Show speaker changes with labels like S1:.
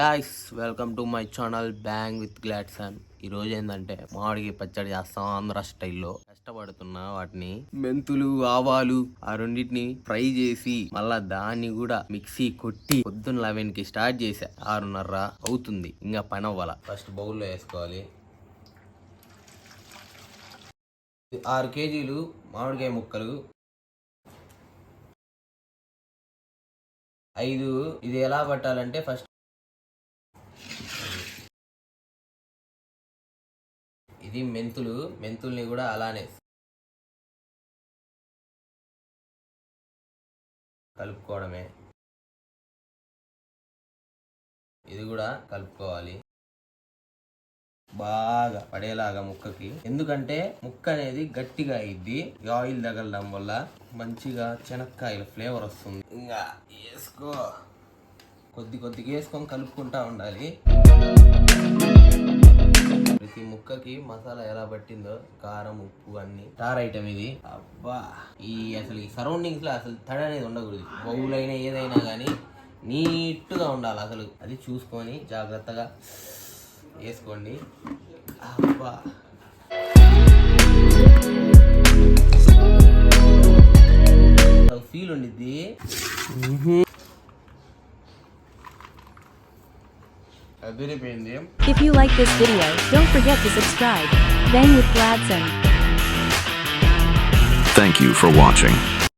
S1: Guys welcome to my channel bang with Gladson ఈ రోజు ఏంటంటే మామిడికి పచ్చడి చేస్తాం ఆంధ్ర స్టైల్లో. కష్టపడుతున్నా వాటిని మెంతులు ఆవాలు ఆ రెండింటిని ఫ్రై చేసి మళ్ళా దాన్ని కూడా మిక్సీ కొట్టి పొద్దున్న లెవెన్కి స్టార్ట్ చేసా ఆరున్నర అవుతుంది. ఇంకా పని అవ్వాల. ఫస్ట్ బౌల్లో వేసుకోవాలి. ఆరు కేజీలు మామిడికాయ ముక్కలు. ఐదు ఇది ఎలా పట్టాలంటే ఫస్ట్ ఇది మెంతులు మెంతుల్ని కూడా అలానే కలుపుకోవడమే. ఇది కూడా కలుపుకోవాలి. బాగా పడేలాగా ముక్కకి. ఎందుకంటే ముక్క అనేది గట్టిగా అయింది ఆయిల్ తగలడం వల్ల మంచిగా చెనక్కాయల ఫ్లేవర్ వస్తుంది. ఇంకా వేసుకో. కొద్ది కొద్దిగా వేసుకొని కలుపుకుంటా ఉండాలి. ముక్కకి మసాలా ఎలా పట్టిందో కారం ఉప్పు అన్ని. స్టార్ ఐటమ్ ఇది. అబ్బా ఈ అసలు ఈ సరౌండింగ్స్లో అసలు తడ అనేది ఉండకూడదు. బౌలైన ఏదైనా కానీ నీట్గా ఉండాలి అసలు. అది చూసుకొని జాగ్రత్తగా వేసుకోండి. అబ్బా. ఫీల్ ఉండిద్ది.
S2: If you like this video, don't forget to subscribe. Bang with Gladson.
S3: Thank you for watching.